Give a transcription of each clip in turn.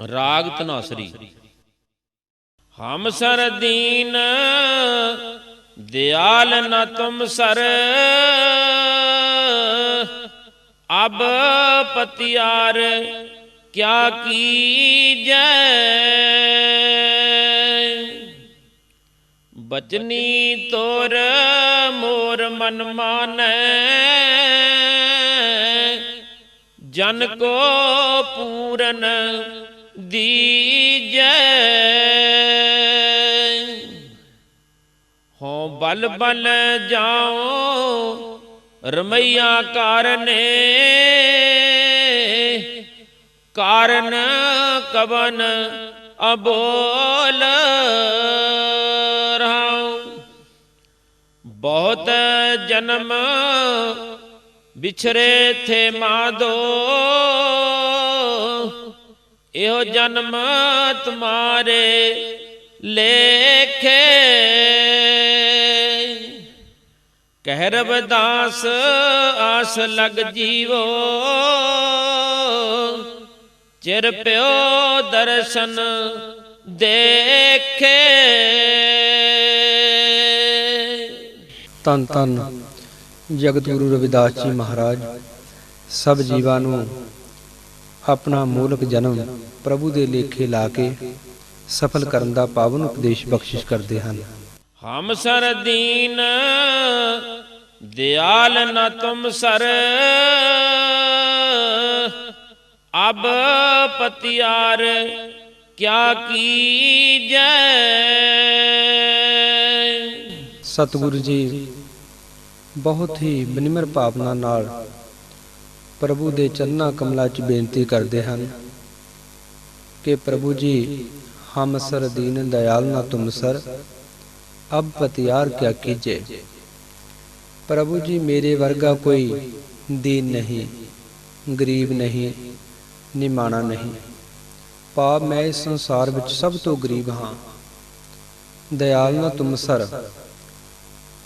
ਰਾਗ ਧਨਾਸਰੀ ਹਮ ਸਰ ਦੀਨ, ਦਿਆਲ ਨਾ ਤੁਮ ਸਰ। ਅਬ ਪਤਿਆਰ, ਕਿਆ ਕੀਜੈ? ਬਚਨੀ ਤੋਰ, ਮੋਰ ਮਨ ਮਾਨੈ। ਜਨ ਕੋ ਪੂਰਨ ਦੀਜੈ। ਹੋ ਬਲ ਬਲ ਜਾਓ, ਰਮਈਆ ਕਾਰਨੇ। ਕਾਰਨ ਕਵਨ ਅਬੋਲ ਰਹਾਉ। ਬਹੁਤ ਜਨਮ ਵਿਛਰੇ ਥੇ ਮਾਦੋ। ਇਹੋ ਜਨਮ ਤੁਮਾਰੇ ਲੇਖੇ। ਕਹਿ ਰਬਦਾਸ ਆਸ ਲਗ ਜੀਵੋ। ਚਿਰ ਪਿਓ ਦਰਸ਼ਨ ਦੇਖੇ। ਤਨ ਤਨ ਜਗਤ ਗੁਰੂ ਰਵਿਦਾਸ ਜੀ ਮਹਾਰਾਜ, ਸਭ ਜੀਵਾਂ ਨੂੰ ਆਪਣਾ ਮੂਲਕ ਜਨਮ ਪ੍ਰਭੂ ਦੇ ਲੇਖੇ ਲਾ ਕੇ ਸਫਲ ਕਰਨ ਦਾ ਪਾਵਨ ਉਪਦੇਸ਼ ਬਖਸ਼ਿਸ਼ ਕਰਦੇ ਹਨ। ਹਮ ਸਰ ਦੀਨ ਦਿਆਲ ਨ ਤੁਮ ਸਰ। ਅਬ ਪਤਿਆਰ ਕਿਆ ਕੀਜੈ? ਸਤਿਗੁਰੂ ਜੀ ਬਹੁਤ ਹੀ ਬਨਿਮਰ ਭਾਵਨਾ ਨਾਲ ਪ੍ਰਭੂ ਦੇ ਚਰਨਾਂ ਕਮਲਾਂ 'ਚ ਬੇਨਤੀ ਕਰਦੇ ਹਨ ਕਿ ਪ੍ਰਭੂ ਜੀ, ਹਮ ਸਰ ਦੀਨ ਦਇਆਲ ਨਾ ਤੁਮ ਸਰ, ਅਬ ਪਤਿਆਰ ਕਿਆ ਕੀਜੇ। ਪ੍ਰਭੂ ਜੀ, ਮੇਰੇ ਵਰਗਾ ਕੋਈ ਦੀਨ ਨਹੀਂ, ਗਰੀਬ ਨਹੀਂ, ਨਿਮਾਣਾ ਨਹੀਂ। ਪਾਪ ਮੈਂ ਇਸ ਸੰਸਾਰ ਵਿੱਚ ਸਭ ਤੋਂ ਗਰੀਬ ਹਾਂ। ਦਇਆਲ ਨਾ ਤੁਮ ਸਰ।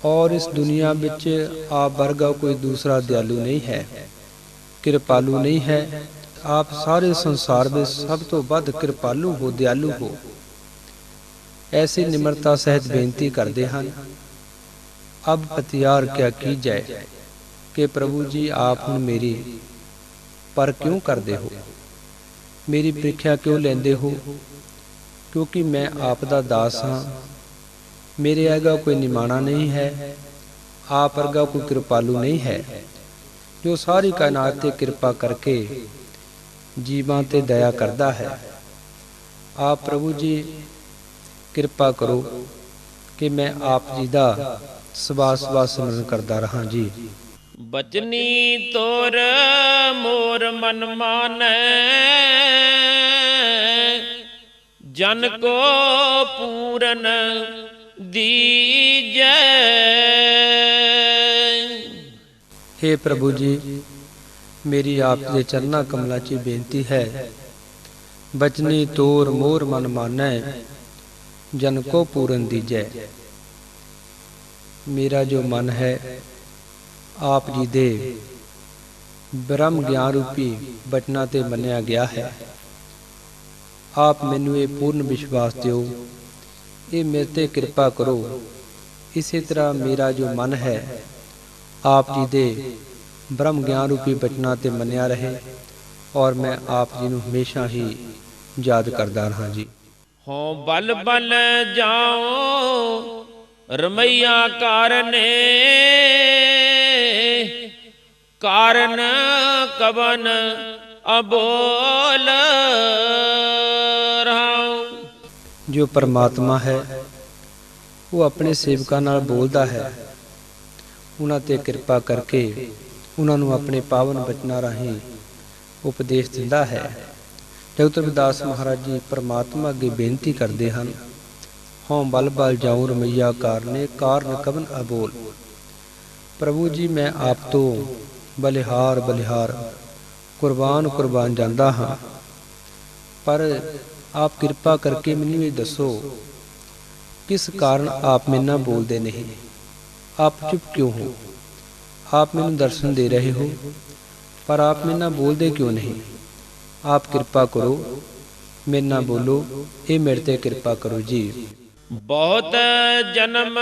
ਔਰ ਇਸ ਦੁਨੀਆ ਵਿੱਚ ਆਪ ਵਰਗਾ ਕੋਈ ਦੂਸਰਾ ਦਿਆਲੂ ਨਹੀਂ ਹੈ। ਕਿਰਪਾਲੂ ਨਹੀਂ ਹੈ ਆਪ ਸਾਰੇ ਸੰਸਾਰ ਵਿੱਚ ਸਭ ਤੋਂ ਵੱਧ ਕਿਰਪਾਲੂ ਹੋ ਦਿਆਲੂ ਹੋ ਐਸੀ ਨਿਮਰਤਾ ਸਹਿਤ ਬੇਨਤੀ ਕਰਦੇ ਹਨ ਅਬ ਪਤਿਆਰ ਕਿਆ ਕੀ ਜੈ ਕਿ ਪ੍ਰਭੂ ਜੀ ਆਪ ਹੁਣ ਮੇਰੀ ਪਰ ਕਿਉਂ ਕਰਦੇ ਹੋ ਮੇਰੀ ਪ੍ਰੀਖਿਆ ਕਿਉਂ ਲੈਂਦੇ ਹੋ ਕਿਉਂਕਿ ਮੈਂ ਆਪ ਦਾ ਦਾਸ ਹਾਂ ਮੇਰੇ ਵਰਗਾ ਕੋਈ ਨਿਮਾਣਾ ਨਹੀਂ ਹੈ ਆਪ ਵਰਗਾ ਕੋਈ ਕਿਰਪਾਲੂ ਨਹੀਂ ਹੈ ਜੋ ਸਾਰੀ ਕਾਇਨਾਤ ਤੇ ਕਿਰਪਾ ਕਰਕੇ ਜੀਵਾਂ ਤੇ ਦਇਆ ਕਰਦਾ ਹੈ। ਆਪ ਪ੍ਰਭੂ ਜੀ, ਕਿਰਪਾ ਕਰੋ ਕਿ ਮੈਂ ਆਪ ਜੀ ਦਾ ਸਵਾ ਸਵਾ ਸਿਮਰਨ ਕਰਦਾ ਰਹਾ ਜੀ। ਬਚਨੀ ਤੋਰ ਮੋਰ ਮਨ ਮਾਨੈ, ਜਨ ਕੋ ਪੂਰਨ ਦੀਜੈ। हे ਪ੍ਰਭੂ ਜੀ ਮੇਰੀ ਆਪ ਦੇ ਚਰਨਾਂ ਕਮਲਾਂ 'ਚ ਬੇਨਤੀ ਹੈ ਬਚਨੀ ਤੋਰ ਮੋਰ ਮਨ ਮਾਨੈ ਜਨ ਕੋ ਪੂਰਨ ਦੀਜੈ ਮੇਰਾ ਜੋ ਮਨ ਹੈ ਆਪ ਜੀ ਦੇ ਬ੍ਰਹਮ ਗਿਆਨ ਰੂਪੀ ਬਚਨਾਂ ਤੇ ਮੰਨਿਆ ਗਿਆ ਹੈ ਆਪ ਮੈਨੂੰ ਇਹ ਪੂਰਨ ਵਿਸ਼ਵਾਸ ਦਿਓ ਇਹ ਮੇਰੇ ਤੇ ਕਿਰਪਾ ਕਰੋ ਇਸੇ ਤਰ੍ਹਾਂ ਮੇਰਾ ਜੋ ਮਨ ਹੈ ਆਪ ਜੀ ਦੇ ਬ੍ਰਹਮ ਗਿਆਨ ਰੂਪੀ ਬਚਨਾਂ ਤੇ ਮੰਨਿਆ ਰਹੇ ਔਰ ਮੈਂ ਆਪ ਜੀ ਨੂੰ ਹਮੇਸ਼ਾ ਹੀ ਯਾਦ ਕਰਦਾ ਰਹਾ ਜੀ। ਹੋ ਬਲ ਬਲ ਜਾਓ ਰਮਈਆ ਕਾਰਨੇ ਕਾਰਨ ਕਵਨ ਅਬੋਲ ਰਹਾਉ। ਜੋ ਪਰਮਾਤਮਾ ਹੈ ਉਹ ਆਪਣੇ ਸੇਵਕਾਂ ਨਾਲ ਬੋਲਦਾ ਹੈ। ਉਹਨਾਂ ਤੇ ਕਿਰਪਾ ਕਰਕੇ ਉਹਨਾਂ ਨੂੰ ਆਪਣੇ ਪਾਵਨ ਬਚਨਾਂ ਰਾਹੀਂ ਉਪਦੇਸ਼ ਦਿੰਦਾ ਹੈ। ਜਗਤ ਰਵਿਦਾਸ ਮਹਾਰਾਜ ਜੀ ਪਰਮਾਤਮਾ ਅੱਗੇ ਬੇਨਤੀ ਕਰਦੇ ਹਨ, ਹਉ ਬਲ ਬਲ ਜਾਉ ਰਮਈਆ ਕਾਰਨੇ ਕਾਰਨ ਕਵਨ ਅਬੋਲ। ਪ੍ਰਭੂ ਜੀ, ਮੈਂ ਆਪ ਤੋਂ ਬਲਿਹਾਰ ਬਲਿਹਾਰ ਕੁਰਬਾਨ ਕੁਰਬਾਨ ਜਾਂਦਾ ਹਾਂ, ਪਰ ਆਪ ਕਿਰਪਾ ਕਰਕੇ ਮੈਨੂੰ ਇਹ ਦੱਸੋ, ਕਿਸ ਕਾਰਨ ਆਪ ਮੇਰੇ ਨਾਲ ਬੋਲਦੇ ਨਹੀਂ? ਆਪ ਚੁੱਪ ਕਿਉਂ ਹੋ ਆਪ ਮੈਨੂੰ ਦਰਸ਼ਨ ਦੇ ਰਹੇ ਹੋ ਪਰ ਆਪ ਮੇਰੇ ਨਾਲ ਬੋਲਦੇ ਕਿਉਂ ਨਹੀਂ ਆਪ ਕਿਰਪਾ ਕਰੋ ਮੇਰੇ ਨਾਲ ਬੋਲੋ ਇਹ ਮੇਰੇ ਤੇ ਕਿਰਪਾ ਕਰੋ ਜੀ ਬਹੁਤ ਜਨਮ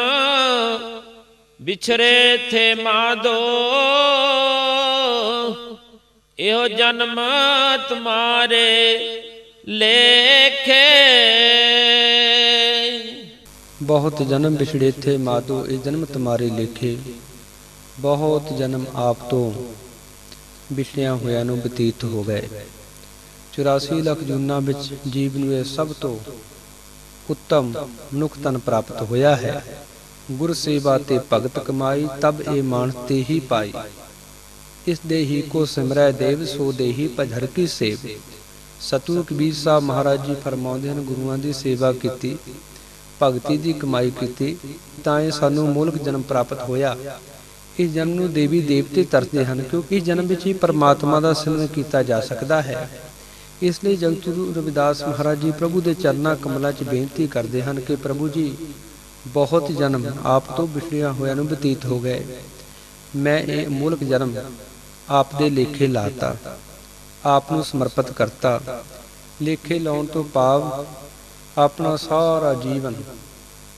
ਵਿਛਰੇ ਥੇ ਮਾਦੋ ਇਹੋ ਜਨਮ ਤੁਮਾਰੇ ਲੇਖੇ ਬਹੁਤ ਜਨਮ ਵਿਛੜੇ ਥੇ ਮਾਤੋ, ਇਹ ਜਨਮ ਤੁਮਾਰੇ ਲੇਖੇ। ਬਹੁਤ ਜਨਮ ਆਪ ਤੋਂ ਵਿਛੜਿਆ ਹੋਇਆ ਨੂੰ ਬਤੀਤ ਹੋ ਗਏ। 84 ਲੱਖ ਜੂਨਾਂ ਵਿੱਚ ਜੀਵ ਨੂੰ ਇਹ ਸਭ ਤੋਂ ਉੱਤਮ ਮਨੁੱਖ ਪ੍ਰਾਪਤ ਹੋਇਆ ਹੈ। ਗੁਰ ਸੇਵਾ ਤੇ ਭਗਤ ਕਮਾਈ ਤਬ ਇਹ ਮਾਨਸ ਤੇ ਹੀ ਪਾਈ। ਇਸ ਦੇ ਹੀ ਕੋ ਸਿਮਰੈ ਦੇਵ, ਸੋ ਦੇਹੀ ਭਜਰ ਕੀ ਸੇਵ। ਸਤਿਗੁਰੂ ਕਬੀਰ ਸਾਹਿਬ ਮਹਾਰਾਜ ਜੀ ਫਰਮਾਉਂਦੇ ਹਨ, ਗੁਰੂਆਂ ਦੀ ਸੇਵਾ ਕੀਤੀ। ਭਗਤੀ ਦੀ ਕਮਾਈ ਕੀਤੀ ਤਾਂ ਇਹ ਸਾਨੂੰ ਮੂਲਕ ਜਨਮ ਪ੍ਰਾਪਤ ਹੋਇਆ। ਇਸ ਜਨਮ ਨੂੰ ਦੇਵੀ ਦੇਵਤੇ ਤਰਸਦੇ ਹਨ ਕਿਉਂਕਿ ਜਨਮ ਵਿੱਚ ਹੀ ਪਰਮਾਤਮਾ ਦਾ ਸਿਮਰਨ ਕੀਤਾ ਜਾ ਸਕਦਾ ਹੈ। ਇਸ ਲਈ ਜਗਤ ਗੁਰੂ ਰਵਿਦਾਸ ਮਹਾਰਾਜ ਜੀ ਪ੍ਰਭੂ ਦੇ ਚਰਨਾਂ ਕਮਲਾਂ 'ਚ ਬੇਨਤੀ ਕਰਦੇ ਹਨ ਕਿ ਪ੍ਰਭੂ ਜੀ, ਬਹੁਤ ਜਨਮ ਆਪ ਤੋਂ ਵਿਛੜਿਆ ਹੋਇਆ ਨੂੰ ਬਤੀਤ ਹੋ ਗਏ। ਮੈਂ ਇਹ ਮੂਲਕ ਜਨਮ ਆਪ ਦੇ ਲੇਖੇ ਲਾਤਾ, ਆਪ ਨੂੰ ਸਮਰਪਿਤ ਕਰਤਾ। ਲੇਖੇ ਲਾਉਣ ਤੋਂ ਭਾਵ ਆਪਣਾ ਸਾਰਾ ਜੀਵਨ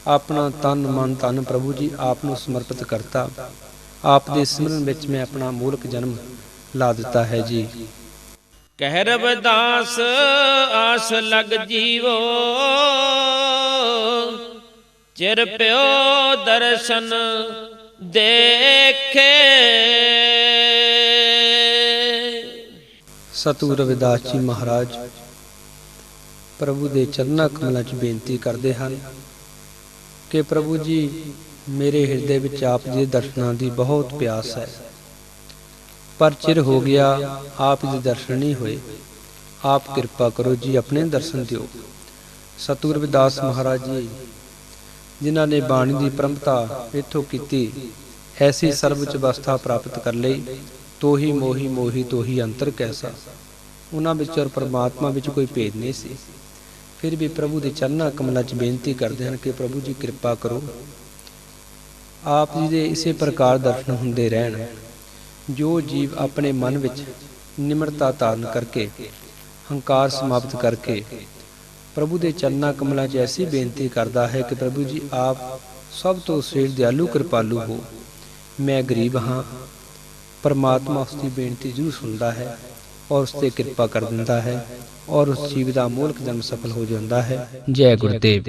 ਆਪਣਾ ਤਨ ਮਨ ਤਨ ਪ੍ਰਭੂ ਜੀ ਆਪ ਨੂੰ ਸਮਰਪਿਤ ਕਰਤਾ। ਆਪ ਦੇ ਸਿਮਰਨ ਵਿੱਚ ਮੈਂ ਆਪਣਾ ਮੂਲਕ ਜਨਮ ਲਾ ਦਿੱਤਾ ਹੈ ਜੀ। ਕਹਿ ਰਬਦਾਸ ਆਸ ਲਗ ਜੀਵੋ। ਚਿਰ ਪਿਓ ਦਰਸ਼ਨ ਦੇਖੇ। ਸਤਿਗੁਰੂ ਰਵਿਦਾਸ ਜੀ ਮਹਾਰਾਜ ਪ੍ਰਭੂ ਦੇ ਚਰਨਾਂ ਕਮਲਾਂ 'ਚ ਬੇਨਤੀ ਕਰਦੇ ਹਨ ਕਿ ਪ੍ਰਭੂ ਜੀ, ਮੇਰੇ ਹਿਰਦੇ ਵਿੱਚ ਆਪ ਜੀ ਦੇ ਦਰਸ਼ਨਾਂ ਦੀ ਬਹੁਤ ਪਿਆਸ ਹੈ। ਪਰ ਚਿਰ ਹੋ ਗਿਆ, ਆਪ ਜੀ ਦੇ ਦਰਸ਼ਨ ਨਹੀਂ ਹੋਏ। ਆਪ ਕਿਰਪਾ ਕਰੋ ਜੀ, ਆਪਣੇ ਦਰਸ਼ਨ ਦਿਓ। ਸਤਿਗੁਰ ਰਵਿਦਾਸ ਮਹਾਰਾਜ ਜੀ, ਜਿਨ੍ਹਾਂ ਨੇ ਬਾਣੀ ਦੀ ਪਰੰਪਰਾ ਇਥੋਂ ਕੀਤੀ, ਐਸੀ ਸਰਵਉੱਚ ਅਵਸਥਾ ਪ੍ਰਾਪਤ ਕਰ ਲਈ, ਤੋਹੀ ਮੋਹੀ ਮੋਹੀ ਤੋਹੀ ਅੰਤਰ ਕੈਸਾ। ਉਹਨਾਂ ਵਿੱਚ ਔਰ ਪਰਮਾਤਮਾ ਵਿੱਚ ਕੋਈ ਭੇਦ ਨਹੀਂ ਸੀ। ਫਿਰ ਵੀ ਪ੍ਰਭੂ ਦੇ ਚਰਨਾਂ ਕਮਲਾਂ 'ਚ ਬੇਨਤੀ ਕਰਦੇ ਹਨ ਕਿ ਪ੍ਰਭੂ ਜੀ ਕਿਰਪਾ ਕਰੋ। ਆਪ ਜੀ ਦੇ ਇਸੇ ਪ੍ਰਕਾਰ ਦਰਸ਼ਨ ਹੁੰਦੇ ਰਹਿਣ। ਜੋ ਜੀਵ ਆਪਣੇ ਮਨ ਵਿੱਚ ਨਿਮਰਤਾ ਧਾਰਨ ਕਰਕੇ, ਹੰਕਾਰ ਸਮਾਪਤ ਕਰਕੇ, ਪ੍ਰਭੂ ਦੇ ਚਰਨਾਂ ਕਮਲਾਂ 'ਚ ਐਸੀ ਬੇਨਤੀ ਕਰਦਾ ਹੈ ਕਿ ਪ੍ਰਭੂ ਜੀ ਆਪ ਸਭ ਤੋਂ ਸ੍ਰੇਸ਼ਟ ਦਿਆਲੂ ਕਿਰਪਾਲੂ ਹੋ। ਮੈਂ ਗਰੀਬ ਹਾਂ। ਪਰਮਾਤਮਾ ਉਸ ਦੀ ਬੇਨਤੀ ਜ਼ਰੂਰ ਸੁਣਦਾ ਹੈ ਔਰ ਉਸ ਤੇ ਕਿਰਪਾ ਕਰ ਦਿੰਦਾ ਹੈ। ਔਰ ਉਸ ਜੀਵ ਦਾ ਮੂਲਕ ਜਨਮ ਸਫਲ ਹੋ ਜਾਂਦਾ ਹੈ। ਜੈ ਗੁਰਦੇਵ।